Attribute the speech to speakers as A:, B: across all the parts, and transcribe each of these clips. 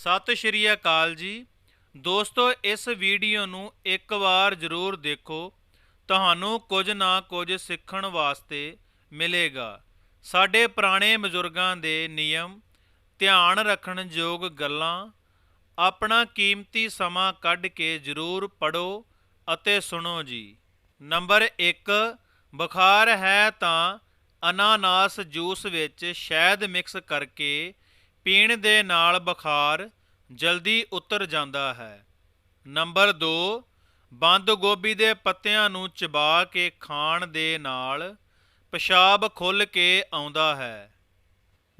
A: ਸਤਿ ਸ਼੍ਰੀ ਅਕਾਲ ਜੀ। ਦੋਸਤੋ, ਇਸ ਵੀਡੀਓ ਨੂੰ ਇੱਕ ਵਾਰ ਜ਼ਰੂਰ ਦੇਖੋ। ਤੁਹਾਨੂੰ ਕੁਝ ਨਾ ਕੁਝ ਸਿੱਖਣ ਵਾਸਤੇ ਮਿਲੇਗਾ। ਸਾਡੇ ਪੁਰਾਣੇ ਬਜ਼ੁਰਗਾਂ ਦੇ ਨਿਯਮ, ਧਿਆਨ ਰੱਖਣ ਯੋਗ ਗੱਲਾਂ, ਆਪਣਾ ਕੀਮਤੀ ਸਮਾਂ ਕੱਢ ਕੇ ਜ਼ਰੂਰ ਪੜੋ ਅਤੇ ਸੁਣੋ ਜੀ। ਨੰਬਰ 1 ਬੁਖਾਰ ਹੈ ਤਾਂ ਅਨਾਨਾਸ ਜੂਸ ਵਿੱਚ ਸ਼ਹਿਦ ਮਿਕਸ ਕਰਕੇ ਪੀਣ ਦੇ ਨਾਲ ਬੁਖਾਰ ਜਲਦੀ ਉਤਰ ਜਾਂਦਾ ਹੈ। ਨੰਬਰ 2 ਬੰਦ ਗੋਭੀ ਦੇ ਪੱਤਿਆਂ ਨੂੰ ਚਬਾ ਕੇ ਖਾਣ ਦੇ ਨਾਲ ਪਿਸ਼ਾਬ ਖੁੱਲ ਕੇ ਆਉਂਦਾ ਹੈ।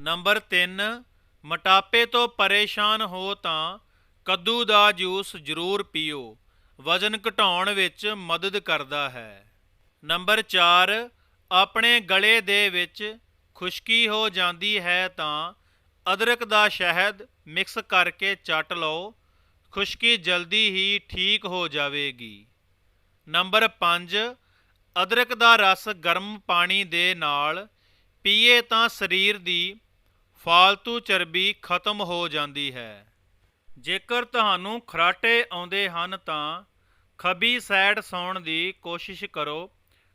A: ਨੰਬਰ 3 ਮੋਟਾਪੇ ਤੋਂ ਪਰੇਸ਼ਾਨ ਹੋ ਤਾਂ ਕੱਦੂ ਦਾ ਜੂਸ ਜ਼ਰੂਰ ਪੀਓ, ਵਜ਼ਨ ਘਟਾਉਣ ਵਿੱਚ ਮਦਦ ਕਰਦਾ ਹੈ। ਨੰਬਰ 4 ਆਪਣੇ ਗਲੇ ਦੇ ਵਿੱਚ ਖੁਸ਼ਕੀ ਹੋ ਜਾਂਦੀ ਹੈ ਤਾਂ ਅਦਰਕ ਦਾ ਸ਼ਹਿਦ ਮਿਕਸ ਕਰਕੇ ਚੱਟ ਲਓ। ਖੁਸ਼ਕੀ ਜਲਦੀ ਹੀ ਠੀਕ ਹੋ ਜਾਵੇਗੀ। ਨੰਬਰ 5 ਅਦਰਕ ਦਾ ਰਸ ਗਰਮ ਪਾਣੀ ਦੇ ਨਾਲ ਪੀਏ ਤਾਂ ਸਰੀਰ ਦੀ ਫਾਲਤੂ ਚਰਬੀ ਖਤਮ ਹੋ ਜਾਂਦੀ ਹੈ। ਜੇਕਰ ਤੁਹਾਨੂੰ ਖਰਾਟੇ ਆਉਂਦੇ ਹਨ ਤਾਂ ਖੱਬੀ ਸਾਈਡ ਸੌਣ ਦੀ ਕੋਸ਼ਿਸ਼ ਕਰੋ।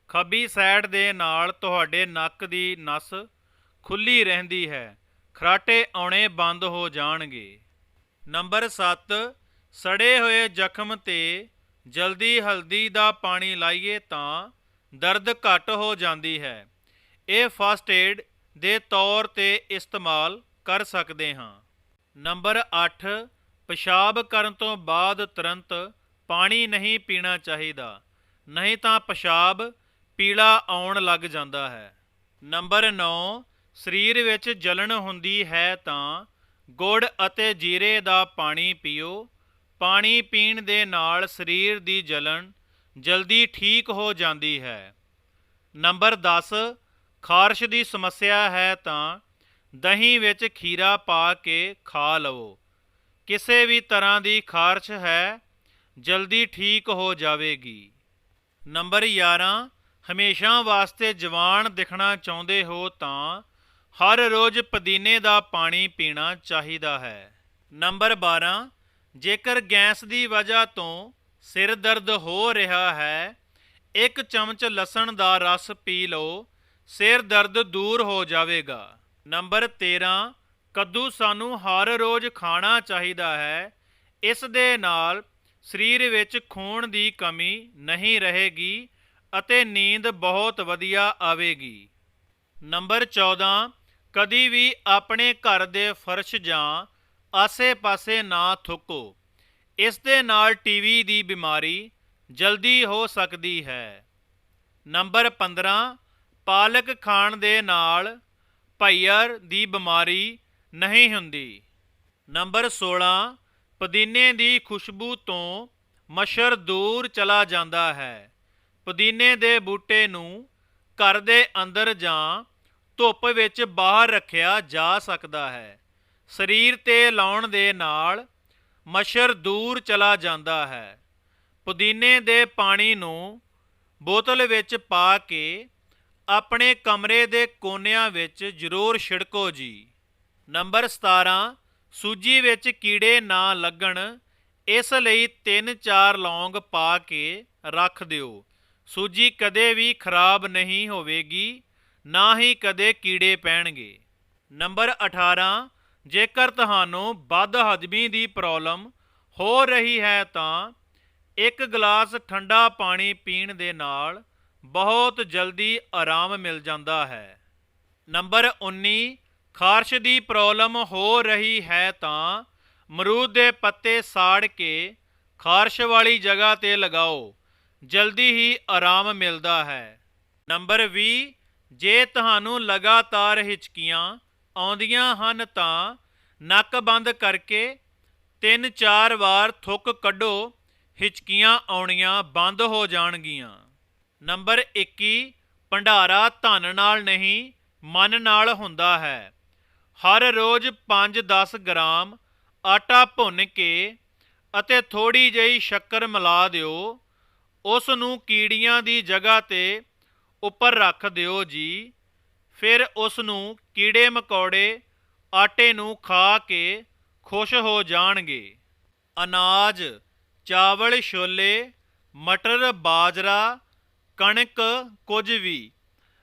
A: ਖੱਬੀ ਸਾਈਡ ਦੇ ਨਾਲ ਤੁਹਾਡੇ ਨੱਕ ਦੀ ਨਸ ਖੁੱਲੀ ਰਹਿੰਦੀ ਹੈ। ਖਰਾਟੇ ਆਉਣੇ ਬੰਦ ਹੋ ਜਾਣਗੇ। ਨੰਬਰ 7 ਸੜੇ ਹੋਏ ਜ਼ਖਮ ਤੇ ਜਲਦੀ ਹਲਦੀ ਦਾ ਪਾਣੀ ਲਾਈਏ ਤਾਂ ਦਰਦ ਘਟ ਹੋ ਜਾਂਦੀ ਹੈ। ਇਹ ਫਸਟ ਏਡ ਦੇ ਤੌਰ ਤੇ ਇਸਤੇਮਾਲ ਕਰ ਸਕਦੇ ਹਾਂ। ਨੰਬਰ 8 ਪਿਸ਼ਾਬ ਕਰਨ ਤੋਂ ਬਾਅਦ ਤੁਰੰਤ ਪਾਣੀ ਨਹੀਂ ਪੀਣਾ ਚਾਹੀਦਾ, ਨਹੀਂ ਤਾਂ ਪਿਸ਼ਾਬ ਪੀਲਾ ਆਉਣ ਲੱਗ ਜਾਂਦਾ ਹੈ। ਨੰਬਰ 9 ਸਰੀਰ ਵਿੱਚ ਜਲਣ ਹੁੰਦੀ ਹੈ ਤਾਂ ਗੁੜ ਅਤੇ ਜੀਰੇ ਦਾ ਪਾਣੀ ਪੀਓ। ਪਾਣੀ ਪੀਣ ਦੇ ਨਾਲ ਸਰੀਰ ਦੀ ਜਲਣ ਜਲਦੀ ਠੀਕ ਹੋ ਜਾਂਦੀ ਹੈ। ਨੰਬਰ 10 ਖਾਰਸ਼ ਦੀ ਸਮੱਸਿਆ ਹੈ ਤਾਂ ਦਹੀਂ ਵਿੱਚ ਖੀਰਾ ਪਾ ਕੇ ਖਾ ਲਵੋ। ਕਿਸੇ ਵੀ ਤਰ੍ਹਾਂ ਦੀ ਖਾਰਸ਼ ਹੈ, ਜਲਦੀ ਠੀਕ ਹੋ ਜਾਵੇਗੀ। ਨੰਬਰ 11 ਹਮੇਸ਼ਾ ਵਾਸਤੇ ਜਵਾਨ ਦਿਖਣਾ ਚਾਹੁੰਦੇ ਹੋ ਤਾਂ ਹਰ ਰੋਜ਼ ਪੁਦੀਨੇ ਦਾ ਪਾਣੀ ਪੀਣਾ ਚਾਹੀਦਾ ਹੈ। ਨੰਬਰ 12 ਜੇਕਰ ਗੈਸ ਦੀ ਵਜ੍ਹਾ ਤੋਂ ਸਿਰ ਦਰਦ ਹੋ ਰਿਹਾ ਹੈ, ਇੱਕ ਚਮਚ ਲਸਣ ਦਾ ਰਸ ਪੀ ਲਓ, ਸਿਰ ਦਰਦ ਦੂਰ ਹੋ ਜਾਵੇਗਾ। ਨੰਬਰ 13 ਕੱਦੂ ਸਾਨੂੰ ਹਰ ਰੋਜ਼ ਖਾਣਾ ਚਾਹੀਦਾ ਹੈ, ਇਸ ਦੇ ਨਾਲ ਸਰੀਰ ਵਿੱਚ ਖੂਨ ਦੀ ਕਮੀ ਨਹੀਂ ਰਹੇਗੀ ਅਤੇ ਨੀਂਦ ਬਹੁਤ ਵਧੀਆ ਆਵੇਗੀ। ਨੰਬਰ 14 ਕਦੀ ਵੀ ਆਪਣੇ ਘਰ ਦੇ ਫਰਸ਼ ਜਾਂ ਆਸੇ-ਪਾਸੇ ਨਾ ਥੁੱਕੋ। ਇਸ ਦੇ ਨਾਲ ਟੀਵੀ ਦੀ ਬਿਮਾਰੀ ਜਲਦੀ ਹੋ ਸਕਦੀ ਹੈ। ਨੰਬਰ 15 ਪਾਲਕ ਖਾਣ ਦੇ ਨਾਲ ਭਈਅਰ ਦੀ ਬਿਮਾਰੀ ਨਹੀਂ ਹੁੰਦੀ। ਨੰਬਰ 16 ਪੁਦੀਨੇ ਦੀ ਖੁਸ਼ਬੂ ਤੋਂ ਮੱਛਰ ਦੂਰ ਚਲਾ ਜਾਂਦਾ ਹੈ। ਪੁਦੀਨੇ ਦੇ ਬੂਟੇ ਨੂੰ ਘਰ ਦੇ ਅੰਦਰ ਜਾਂ ਧੁੱਪ ਵਿੱਚ ਬਾਹਰ ਰੱਖਿਆ ਜਾ ਸਕਦਾ ਹੈ। ਸਰੀਰ ਤੇ ਲਾਉਣ ਦੇ ਨਾਲ ਮੱਛਰ ਦੂਰ ਚਲਾ ਜਾਂਦਾ ਹੈ। ਪੁਦੀਨੇ ਦੇ ਪਾਣੀ ਨੂੰ ਬੋਤਲ ਵਿੱਚ ਪਾ ਕੇ ਆਪਣੇ ਕਮਰੇ ਦੇ ਕੋਨਿਆਂ ਵਿੱਚ ਜ਼ਰੂਰ ਛਿੜਕੋ ਜੀ। ਨੰਬਰ 17 ਸੂਜੀ ਵਿੱਚ ਕੀੜੇ ਨਾ ਲੱਗਣ, ਇਸ ਲਈ 3-4 ਲੌਂਗ ਪਾ ਕੇ ਰੱਖ ਦਿਓ। ਸੂਜੀ ਕਦੇ ਵੀ ਖਰਾਬ ਨਹੀਂ ਹੋਵੇਗੀ। ਨਾ ਹੀ ਕਦੇ ਕੀੜੇ ਪੈਣਗੇ। ਨੰਬਰ 18 ਜੇਕਰ ਤੁਹਾਨੂੰ ਵੱਧ ਹਜਮੀ ਦੀ ਪ੍ਰੋਬਲਮ ਹੋ ਰਹੀ ਹੈ ਤਾਂ ਇੱਕ ਗਲਾਸ ਠੰਡਾ ਪਾਣੀ ਪੀਣ ਦੇ ਨਾਲ ਬਹੁਤ ਜਲਦੀ ਆਰਾਮ ਮਿਲ ਜਾਂਦਾ ਹੈ। ਨੰਬਰ 19 ਖਾਰਸ਼ ਦੀ ਪ੍ਰੋਬਲਮ ਹੋ ਰਹੀ ਹੈ ਤਾਂ ਮਰੂਦ ਦੇ ਪੱਤੇ ਸਾੜ ਕੇ ਖਾਰਸ਼ ਵਾਲੀ ਜਗ੍ਹਾ ਤੇ ਲਗਾਓ, ਜਲਦੀ ਹੀ ਆਰਾਮ ਮਿਲਦਾ ਹੈ। ਨੰਬਰ 20 ਜੇ ਤੁਹਾਨੂੰ ਲਗਾਤਾਰ ਹਿਚਕੀਆਂ ਆਉਂਦੀਆਂ ਹਨ ਤਾਂ ਨੱਕ ਬੰਦ ਕਰਕੇ 3-4 ਵਾਰ ਥੁੱਕ ਕੱਢੋ, ਹਿਚਕੀਆਂ ਆਉਣੀਆਂ ਬੰਦ ਹੋ ਜਾਣਗੀਆਂ। ਨੰਬਰ 21 ਭੰਡਾਰਾ ਧਨ ਨਾਲ ਨਹੀਂ, ਮਨ ਨਾਲ ਹੁੰਦਾ ਹੈ। ਹਰ ਰੋਜ਼ 5-10 ਗ੍ਰਾਮ ਆਟਾ ਭੁੰਨ ਕੇ ਅਤੇ ਥੋੜੀ ਜਿਹੀ ਸ਼ੱਕਰ ਮਿਲਾ ਦਿਓ। ਉਸ ਨੂੰ ਕੀੜੀਆਂ ਦੀ ਜਗ੍ਹਾ ਤੇ ਉੱਪਰ ਰੱਖ ਦਿਓ ਜੀ। ਫਿਰ ਉਸ ਨੂੰ ਕੀੜੇ ਮਕੌੜੇ ਆਟੇ ਨੂੰ ਖਾ ਕੇ ਖੁਸ਼ ਹੋ ਜਾਣਗੇ। ਅਨਾਜ, ਚਾਵਲ, ਛੋਲੇ, ਮਟਰ, ਬਾਜਰਾ, ਕਣਕ, ਕੁਝ ਵੀ।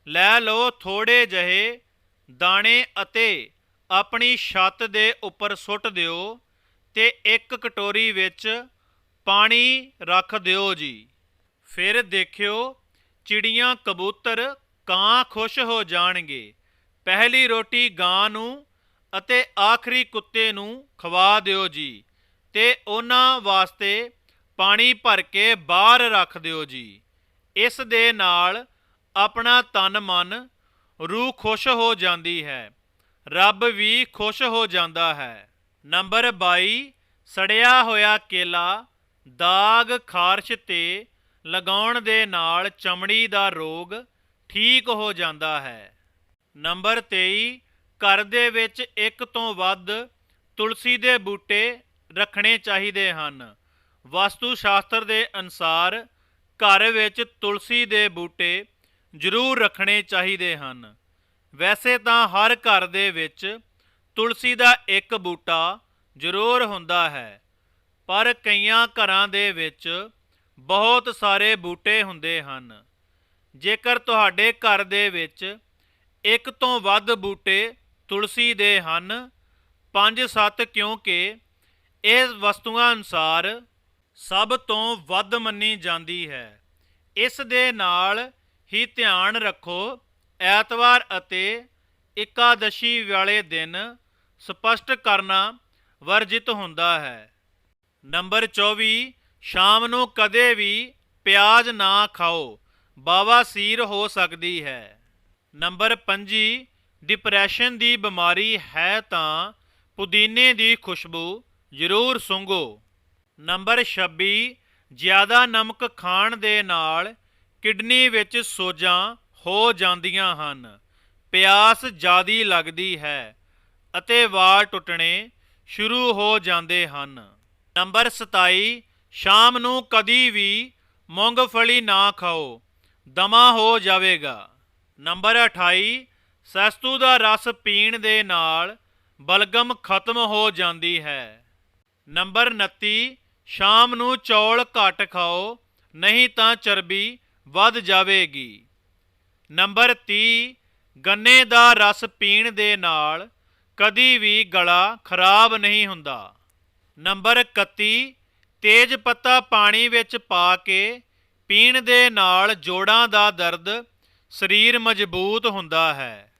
A: ਲੈ ਲਓ ਥੋੜੇ ਜਿਹੇ ਦਾਣੇ ਅਤੇ ਆਪਣੀ ਛੱਤ ਦੇ ਉੱਪਰ ਸੁੱਟ ਦਿਓ ਤੇ ਇੱਕ ਕਟੋਰੀ ਵਿੱਚ ਪਾਣੀ ਰੱਖ ਦਿਓ ਜੀ। ਫਿਰ ਦੇਖਿਓ ਚਿੜੀਆਂ ਕਬੂਤਰ ਕਾਂ ਖੁਸ਼ ਹੋ ਜਾਣਗੇ। ਪਹਿਲੀ ਰੋਟੀ ਗਾਂ ਨੂੰ ਅਤੇ ਆਖਰੀ ਕੁੱਤੇ ਨੂੰ ਖਵਾ ਦਿਓ ਜੀ ਤੇ ਉਹਨਾਂ ਵਾਸਤੇ ਪਾਣੀ ਭਰ ਕੇ ਬਾਹਰ ਰੱਖ ਦਿਓ ਜੀ। ਇਸ ਦੇ ਨਾਲ ਆਪਣਾ ਤਨ ਮਨ, ਰੂਹ ਖੁਸ਼ ਹੋ ਜਾਂਦੀ ਹੈ। ਰੱਬ ਵੀ ਖੁਸ਼ ਹੋ ਜਾਂਦਾ ਹੈ। ਨੰਬਰ 22 ਸੜਿਆ ਹੋਇਆ ਕੇਲਾ, ਦਾਗ ਖਾਰਸ਼ ਤੇ ਲਗਾਉਣ ਦੇ ਨਾਲ ਚਮੜੀ ਦਾ ਰੋਗ ਠੀਕ ਹੋ ਜਾਂਦਾ ਹੈ। ਨੰਬਰ 23 ਘਰ ਦੇ ਵਿੱਚ ਇੱਕ ਤੋਂ ਵੱਧ ਤੁਲਸੀ ਦੇ ਬੂਟੇ ਰੱਖਣੇ ਚਾਹੀਦੇ ਹਨ। ਵਾਸਤੂ ਸ਼ਾਸਤਰ ਦੇ ਅਨੁਸਾਰ ਘਰ ਵਿੱਚ ਤੁਲਸੀ ਦੇ ਬੂਟੇ ਜ਼ਰੂਰ ਰੱਖਣੇ ਚਾਹੀਦੇ ਹਨ। ਵੈਸੇ ਤਾਂ ਹਰ ਘਰ ਦੇ ਵਿੱਚ ਤੁਲਸੀ ਦਾ ਇੱਕ ਬੂਟਾ ਜ਼ਰੂਰ ਹੁੰਦਾ ਹੈ, ਪਰ ਕਈਆਂ ਘਰਾਂ ਦੇ ਵਿੱਚ ਬਹੁਤ ਸਾਰੇ ਬੂਟੇ ਹੁੰਦੇ ਹਨ। ਜੇਕਰ ਤੁਹਾਡੇ ਘਰ ਦੇ ਵਿੱਚ ਇੱਕ ਤੋਂ ਵੱਧ ਬੂਟੇ ਤੁਲਸੀ ਦੇ ਹਨ 5-7 ਕਿਉਂਕਿ ਇਹ ਵਸਤੂਆਂ ਅਨੁਸਾਰ ਸਭ ਤੋਂ ਵੱਧ ਮੰਨੀ ਜਾਂਦੀ ਹੈ। ਇਸ ਦੇ ਨਾਲ ਹੀ ਧਿਆਨ ਰੱਖੋ, ਐਤਵਾਰ ਅਤੇ ਇਕਾਦਸ਼ੀ ਵਾਲੇ ਦਿਨ ਸਪਸ਼ਟ ਕਰਨਾ ਵਰਜਿਤ ਹੁੰਦਾ ਹੈ। ਨੰਬਰ 24 ਸ਼ਾਮ ਨੂੰ ਕਦੇ ਵੀ ਪਿਆਜ਼ ਨਾ ਖਾਓ। ਬਵਾਸੀਰ ਹੋ ਸਕਦੀ ਹੈ। ਨੰਬਰ 25 ਡਿਪਰੈਸ਼ਨ ਦੀ ਬਿਮਾਰੀ ਹੈ ਤਾਂ ਪੁਦੀਨੇ ਦੀ ਖੁਸ਼ਬੂ ਜ਼ਰੂਰ ਸੁੰਘੋ। ਨੰਬਰ 26 ਜ਼ਿਆਦਾ ਨਮਕ ਖਾਣ ਦੇ ਨਾਲ ਕਿਡਨੀ ਵਿੱਚ ਸੋਜਾਂ ਹੋ ਜਾਂਦੀਆਂ ਹਨ। ਪਿਆਸ ਜ਼ਿਆਦੀ ਲੱਗਦੀ ਹੈ ਅਤੇ ਵਾਲ ਟੁੱਟਣੇ ਸ਼ੁਰੂ ਹੋ ਜਾਂਦੇ ਹਨ। ਨੰਬਰ 27 ਸ਼ਾਮ ਨੂੰ ਕਦੀ ਵੀ ਮੂੰਗਫਲੀ ਨਾ ਖਾਓ, ਦਮਾ ਹੋ ਜਾਵੇਗਾ। ਨੰਬਰ 28 ਸਸਤੂ ਦਾ ਰਸ ਪੀਣ ਦੇ ਨਾਲ ਬਲਗਮ ਖਤਮ ਹੋ ਜਾਂਦੀ ਹੈ। ਨੰਬਰ 29 ਸ਼ਾਮ ਨੂੰ ਚੌਲ ਘੱਟ ਖਾਓ, ਨਹੀਂ ਤਾਂ ਚਰਬੀ ਵੱਧ ਜਾਵੇਗੀ। ਨੰਬਰ 30 ਗੰਨੇ ਦਾ ਰਸ ਪੀਣ ਦੇ ਨਾਲ ਕਦੀ ਵੀ ਗਲਾ ਖਰਾਬ ਨਹੀਂ ਹੁੰਦਾ। ਨੰਬਰ 31 ਤੇਜ ਪੱਤਾ ਪਾਣੀ ਵਿੱਚ ਪਾ ਕੇ ਪੀਣ ਦੇ ਨਾਲ ਜੋੜਾਂ ਦਾ ਦਰਦ ਸਰੀਰ ਮਜ਼ਬੂਤ ਹੁੰਦਾ ਹੈ।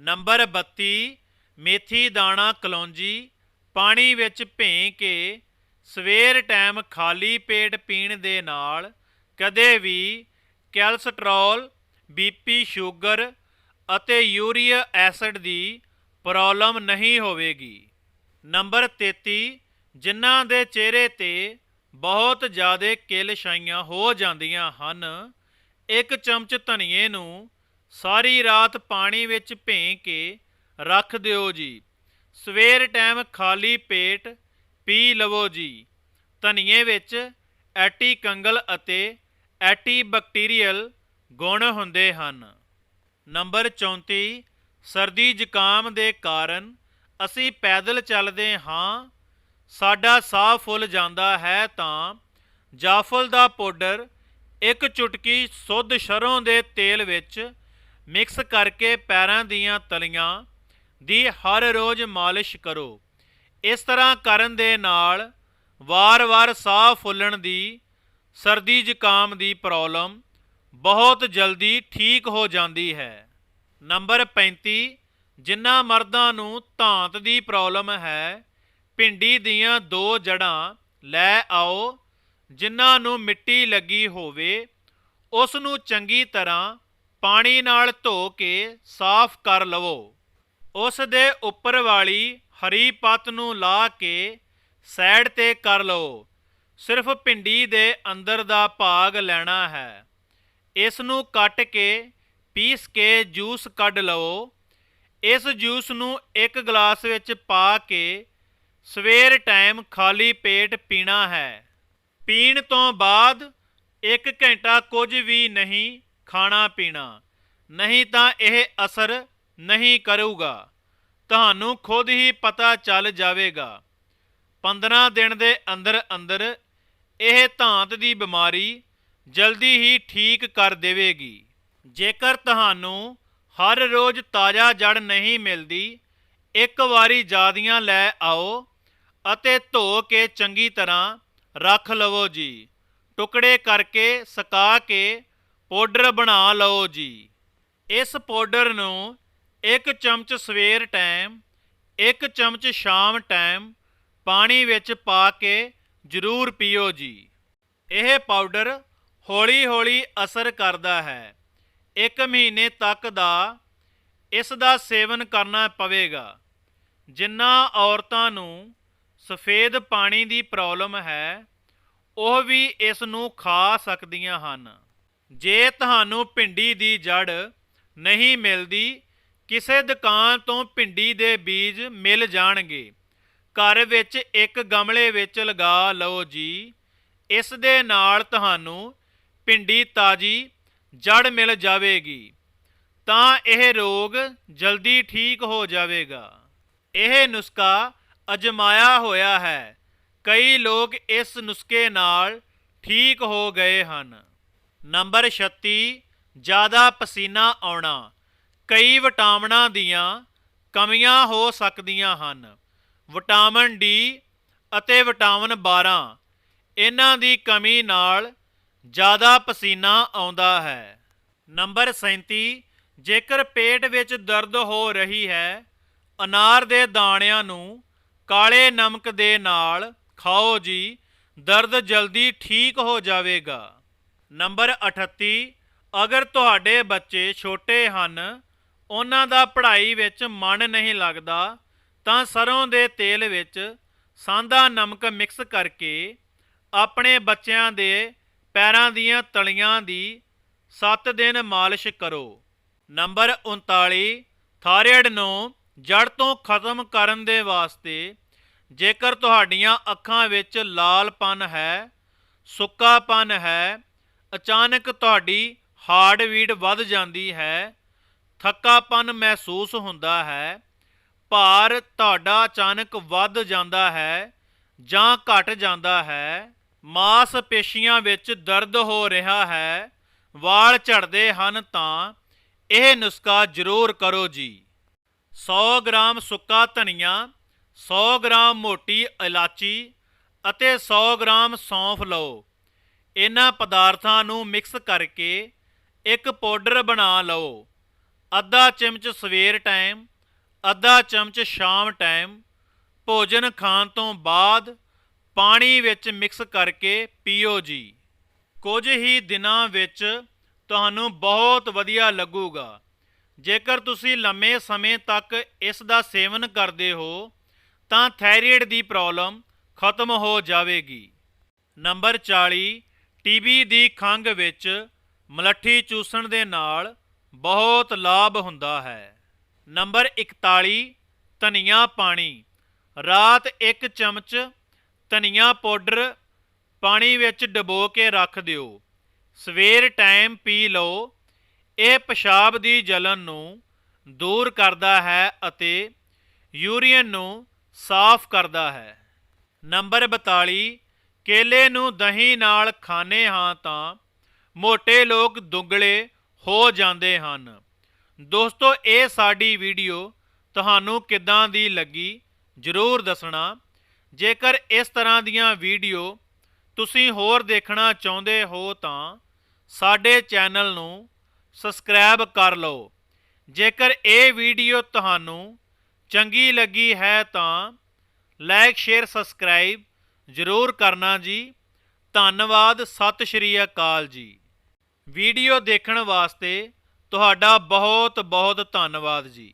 A: ਨੰਬਰ 32 ਮੇਥੀ ਦਾਣਾ ਕਲੌਂਜੀ, ਪਾਣੀ ਵਿੱਚ ਭੇਂ ਕੇ ਸਵੇਰ ਟਾਈਮ ਖਾਲੀ ਪੇਟ ਪੀਣ ਦੇ ਨਾਲ ਕਦੇ ਵੀ ਕੈਲਸਟ੍ਰੋਲ ਬੀਪੀ ਸ਼ੂਗਰ ਅਤੇ ਯੂਰੀਆ ਐਸਿਡ ਦੀ ਪ੍ਰੋਬਲਮ ਨਹੀਂ ਹੋਵੇਗੀ। ਨੰਬਰ 33 ਜਿਨ੍ਹਾਂ ਦੇ ਚਿਹਰੇ ਤੇ ਬਹੁਤ ਜ਼ਿਆਦਾ ਕਿਲ ਛਾਈਆਂ ਹੋ ਜਾਂਦੀਆਂ ਹਨ। ਇੱਕ ਚਮਚ ਧਨੀਏ ਨੂੰ ਸਾਰੀ ਰਾਤ ਪਾਣੀ ਵਿੱਚ ਭੇਂ ਕੇ ਰੱਖ ਦਿਓ ਜੀ। ਸਵੇਰ ਟਾਈਮ ਖਾਲੀ ਪੇਟ ਪੀ ਲਵੋ ਜੀ। ਧਨੀਏ ਵਿੱਚ ਐਂਟੀ ਕੰਗਲ ਅਤੇ ਐਂਟੀ ਬੈਕਟੀਰੀਅਲ ਗੁਣ ਹੁੰਦੇ ਹਨ। ਨੰਬਰ 34 ਸਰਦੀ ਜ਼ੁਕਾਮ ਦੇ ਕਾਰਨ ਅਸੀਂ ਪੈਦਲ ਚੱਲਦੇ ਹਾਂ ਸਾਡਾ ਸਾਹ ਫੁੱਲ ਜਾਂਦਾ ਹੈ ਤਾਂ ਜਾਫਲ ਦਾ ਪਾਊਡਰ ਇੱਕ ਚੁਟਕੀ ਸੁੱਧ ਸਰੋਂ ਦੇ ਤੇਲ ਵਿੱਚ ਮਿਕਸ ਕਰਕੇ ਪੈਰਾਂ ਦੀਆਂ ਤਲੀਆਂ ਦੀ ਹਰ ਰੋਜ਼ ਮਾਲਿਸ਼ ਕਰੋ। ਇਸ ਤਰ੍ਹਾਂ ਕਰਨ ਦੇ ਨਾਲ ਵਾਰ-ਵਾਰ ਸਾਹ ਫੁੱਲਣ ਦੀ, ਸਰਦੀ ਜ਼ੁਕਾਮ ਦੀ ਪ੍ਰੋਬਲਮ ਬਹੁਤ ਜਲਦੀ ਠੀਕ ਹੋ ਜਾਂਦੀ ਹੈ। ਨੰਬਰ 35 ਜਿਨ੍ਹਾਂ ਮਰਦਾਂ ਨੂੰ ਧਾਂਤ ਦੀ ਪ੍ਰੋਬਲਮ ਹੈ ਭਿੰਡੀ ਦੀਆਂ ਦੋ ਜੜਾਂ ਲੈ ਆਓ, ਜਿਨ੍ਹਾਂ ਨੂੰ ਮਿੱਟੀ ਲੱਗੀ ਹੋਵੇ, ਉਸ ਨੂੰ ਚੰਗੀ ਤਰ੍ਹਾਂ ਪਾਣੀ ਨਾਲ ਧੋ ਕੇ ਸਾਫ਼ ਕਰ ਲਵੋ। ਉਸ ਦੇ ਉੱਪਰ ਵਾਲੀ ਹਰੀ ਪੱਤ ਨੂੰ ਲਾ ਕੇ ਸਾਈਡ ਤੇ ਕਰ ਲਓ। ਸਿਰਫ ਭਿੰਡੀ ਦੇ ਅੰਦਰ ਦਾ ਭਾਗ ਲੈਣਾ ਹੈ। ਇਸ ਨੂੰ ਕੱਟ ਕੇ ਪੀਸ ਕੇ ਜੂਸ ਕੱਢ ਲਵੋ। ਇਸ ਜੂਸ ਨੂੰ ਇੱਕ ਗਲਾਸ ਵਿੱਚ ਪਾ ਕੇ ਸਵੇਰ ਟਾਈਮ ਖਾਲੀ ਪੇਟ ਪੀਣਾ ਹੈ। ਪੀਣ ਤੋਂ ਬਾਅਦ 1 ਘੰਟਾ ਕੁਝ ਵੀ ਨਹੀਂ ਖਾਣਾ ਪੀਣਾ। ਨਹੀਂ ਤਾਂ ਇਹ ਅਸਰ ਨਹੀਂ ਕਰੂਗਾ। ਤੁਹਾਨੂੰ ਖੁਦ ਹੀ ਪਤਾ ਚੱਲ ਜਾਵੇਗਾ। 15 ਦਿਨ ਦੇ ਅੰਦਰ ਅੰਦਰ ਇਹ ਧਾਂਤ ਦੀ ਬਿਮਾਰੀ ਜਲਦੀ ਹੀ ਠੀਕ ਕਰ ਦੇਵੇਗੀ। ਜੇਕਰ ਤੁਹਾਨੂੰ ਹਰ ਰੋਜ਼ ਤਾਜ਼ਾ ਜੜ ਨਹੀਂ ਮਿਲਦੀ, ਇੱਕ ਵਾਰੀ ਜਾਦੀਆਂ ਲੈ ਆਓ। ਅਤੇ ਧੋ ਕੇ ਚੰਗੀ ਤਰ੍ਹਾਂ ਰੱਖ ਲਵੋ ਜੀ। ਟੁਕੜੇ ਕਰਕੇ ਸੁਕਾ ਕੇ ਪਾਊਡਰ ਬਣਾ ਲਓ ਜੀ। ਇਸ ਪਾਊਡਰ ਨੂੰ ਇੱਕ ਚਮਚ ਸਵੇਰ ਟਾਈਮ, ਇੱਕ ਚਮਚ ਸ਼ਾਮ ਟਾਈਮ ਪਾਣੀ ਵਿੱਚ ਪਾ ਕੇ ਜ਼ਰੂਰ ਪੀਓ ਜੀ। ਇਹ ਪਾਊਡਰ ਹੌਲੀ-ਹੌਲੀ ਅਸਰ ਕਰਦਾ ਹੈ। ਇੱਕ ਮਹੀਨੇ ਤੱਕ ਦਾ ਇਸ ਦਾ ਸੇਵਨ ਕਰਨਾ ਪਵੇਗਾ। ਜਿਨ੍ਹਾਂ ਔਰਤਾਂ ਨੂੰ ਸਫੇਦ ਪਾਣੀ ਦੀ ਪ੍ਰੋਬਲਮ ਹੈ, ਉਹ ਵੀ ਇਸ ਨੂੰ ਖਾ ਸਕਦੀਆਂ ਹਨ। ਜੇ ਤੁਹਾਨੂੰ ਭਿੰਡੀ ਦੀ ਜੜ ਨਹੀਂ ਮਿਲਦੀ, ਕਿਸੇ ਦੁਕਾਨ ਤੋਂ ਭਿੰਡੀ ਦੇ ਬੀਜ ਮਿਲ ਜਾਣਗੇ। ਘਰ ਵਿੱਚ ਇੱਕ ਗਮਲੇ ਵਿੱਚ ਲਗਾ ਲਓ ਜੀ। ਇਸ ਦੇ ਨਾਲ ਤੁਹਾਨੂੰ ਭਿੰਡੀ ਤਾਜੀ ਜੜ ਮਿਲ ਜਾਵੇਗੀ। ਤਾਂ ਇਹ ਰੋਗ ਜਲਦੀ ਠੀਕ ਹੋ ਜਾਵੇਗਾ। ਇਹ ਨੁਸਖਾ ਅਜਮਾਇਆ ਹੋਇਆ ਹੈ। ਕਈ ਲੋਕ ਇਸ ਨੁਸਖੇ ਨਾਲ ਠੀਕ ਹੋ ਗਏ ਹਨ। ਨੰਬਰ 36 ਜ਼ਿਆਦਾ ਪਸੀਨਾ ਆਉਣਾ। ਕਈ ਵਿਟਾਮਿਨਾਂ ਦੀਆਂ ਕਮੀਆਂ ਹੋ ਸਕਦੀਆਂ ਹਨ। ਵਿਟਾਮਿਨ ਡੀ ਅਤੇ ਵਿਟਾਮਿਨ 12 ਇਹਨਾਂ ਦੀ ਕਮੀ ਨਾਲ ਜ਼ਿਆਦਾ ਪਸੀਨਾ ਆਉਂਦਾ ਹੈ। ਨੰਬਰ 37 ਜੇਕਰ ਪੇਟ ਵਿੱਚ ਦਰਦ ਹੋ ਰਹੀ ਹੈ, ਅਨਾਰ ਦੇ ਦਾਣਿਆਂ ਨੂੰ ਕਾਲੇ ਨਮਕ ਦੇ ਨਾਲ ਖਾਓ ਜੀ, ਦਰਦ ਜਲਦੀ ਠੀਕ ਹੋ ਜਾਵੇਗਾ। ਨੰਬਰ 38 ਅਗਰ ਤੁਹਾਡੇ ਬੱਚੇ ਛੋਟੇ ਹਨ, ਉਹਨਾਂ ਦਾ ਪੜ੍ਹਾਈ ਵਿੱਚ ਮਨ ਨਹੀਂ ਲੱਗਦਾ, ਤਾਂ ਸਰੋਂ ਦੇ ਤੇਲ ਵਿੱਚ ਸਾਂਦਾ ਨਮਕ ਮਿਕਸ ਕਰਕੇ ਆਪਣੇ ਬੱਚਿਆਂ ਦੇ ਪੈਰਾਂ ਦੀਆਂ ਤਲੀਆਂ ਦੀ 7 ਦਿਨ ਮਾਲਿਸ਼ ਕਰੋ। ਨੰਬਰ 39 ਥਾਇਰਾਇਡ ਨੂੰ ਜੜ ਤੋਂ ਖਤਮ ਕਰਨ ਦੇ ਵਾਸਤੇ ਜੇਕਰ ਤੁਹਾਡੀਆਂ ਅੱਖਾਂ ਵਿੱਚ ਲਾਲਪਨ ਹੈ ਸੁੱਕਾਪਨ ਹੈ, ਅਚਾਨਕ ਤੁਹਾਡੀ ਹਾਰਟਬੀਟ ਵੱਧ ਜਾਂਦੀ ਹੈ ਥੱਕਾਪਨ ਮਹਿਸੂਸ ਹੁੰਦਾ ਹੈ, ਭਾਰ ਤੁਹਾਡਾ ਅਚਾਨਕ ਵੱਧ ਜਾਂਦਾ ਹੈ ਜਾਂ ਘਟ ਜਾਂਦਾ ਹੈ, ਮਾਸਪੇਸ਼ੀਆਂ ਵਿੱਚ ਦਰਦ ਹੋ ਰਿਹਾ ਹੈ, ਵਾਲ ਝੜਦੇ ਹਨ ਤਾਂ ਇਹ ਨੁਸਖਾ ਜ਼ਰੂਰ ਕਰੋ ਜੀ। 100 ਗ੍ਰਾਮ ਸੁੱਕਾ ਧਨੀਆ 100 ਗ੍ਰਾਮ ਮੋਟੀ ਇਲਾਚੀ ਅਤੇ 100 ਗ੍ਰਾਮ ਸੌਂਫ ਲਓ। ਇਹਨਾਂ ਪਦਾਰਥਾਂ ਨੂੰ ਮਿਕਸ ਕਰਕੇ ਇੱਕ ਪਾਊਡਰ ਬਣਾ ਲਓ। ਅੱਧਾ ਚਮਚ ਸਵੇਰ ਟਾਈਮ, ਅੱਧਾ ਚਮਚ ਸ਼ਾਮ ਟਾਈਮ, ਭੋਜਨ ਖਾਣ ਤੋਂ ਬਾਅਦ ਪਾਣੀ ਵਿੱਚ ਮਿਕਸ ਕਰਕੇ ਪੀਓ ਜੀ। ਕੁਝ ਹੀ ਦਿਨਾਂ ਵਿੱਚ ਤੁਹਾਨੂੰ ਬਹੁਤ ਵਧੀਆ ਲੱਗੂਗਾ। ਜੇਕਰ ਤੁਸੀਂ ਲੰਮੇ ਸਮੇਂ ਤੱਕ ਇਸ ਦਾ ਸੇਵਨ ਕਰਦੇ ਹੋ, ਤਾਂ ਥਾਇਰਾਇਡ ਦੀ ਪ੍ਰੋਬਲਮ ਖਤਮ ਹੋ ਜਾਵੇਗੀ। ਨੰਬਰ 40 ਟੀਬੀ ਦੀ ਖੰਘ ਵਿੱਚ ਮਲੱਠੀ ਚੂਸਣ ਦੇ ਨਾਲ ਬਹੁਤ ਲਾਭ ਹੁੰਦਾ ਹੈ। ਨੰਬਰ 41 ਧਨੀਆ ਪਾਣੀ। ਰਾਤ 1 ਚਮਚ ਧਨੀਆ ਪਾਊਡਰ ਪਾਣੀ ਵਿੱਚ ਡਬੋ ਕੇ ਰੱਖ ਦਿਓ। ਸਵੇਰ ਟਾਈਮ ਪੀ ਲਓ। ਇਹ ਪਿਸ਼ਾਬ ਦੀ ਜਲਨ ਨੂੰ ਦੂਰ ਕਰਦਾ ਹੈ ਅਤੇ ਯੂਰੀਨ ਨੂੰ ਸਾਫ਼ ਕਰਦਾ ਹੈ। ਨੰਬਰ 42 ਕੇਲੇ ਨੂੰ ਦਹੀਂ ਨਾਲ ਖਾਣੇ ਹਾਂ ਤਾਂ ਮੋٹے ਲੋਕ ਦੁੱਗਲੇ ਹੋ ਜਾਂਦੇ ਹਨ। ਦੋਸਤੋ, ਇਹ ਸਾਡੀ ਵੀਡੀਓ ਤੁਹਾਨੂੰ ਕਿੱਦਾਂ ਦੀ ਲੱਗੀ ਜਰੂਰ ਦੱਸਣਾ। ਜੇਕਰ ਇਸ ਤਰ੍ਹਾਂ ਦੀਆਂ ਵੀਡੀਓ ਤੁਸੀਂ ਹੋਰ ਦੇਖਣਾ ਚਾਹੁੰਦੇ ਹੋ ਤਾਂ ਸਾਡੇ ਚੈਨਲ ਨੂੰ ਸਬਸਕ੍ਰਾਈਬ ਕਰ ਲਓ। ਜੇਕਰ ਇਹ ਵੀਡੀਓ ਤੁਹਾਨੂੰ ਚੰਗੀ ਲੱਗੀ ਹੈ ਤਾਂ ਲਾਈਕ, ਸ਼ੇਅਰ, ਸਬਸਕ੍ਰਾਈਬ ਜ਼ਰੂਰ ਕਰਨਾ ਜੀ। ਧੰਨਵਾਦ, ਸਤਿ ਸ਼੍ਰੀ ਅਕਾਲ ਜੀ। ਵੀਡੀਓ ਦੇਖਣ ਵਾਸਤੇ ਤੁਹਾਡਾ ਬਹੁਤ ਬਹੁਤ ਧੰਨਵਾਦ ਜੀ।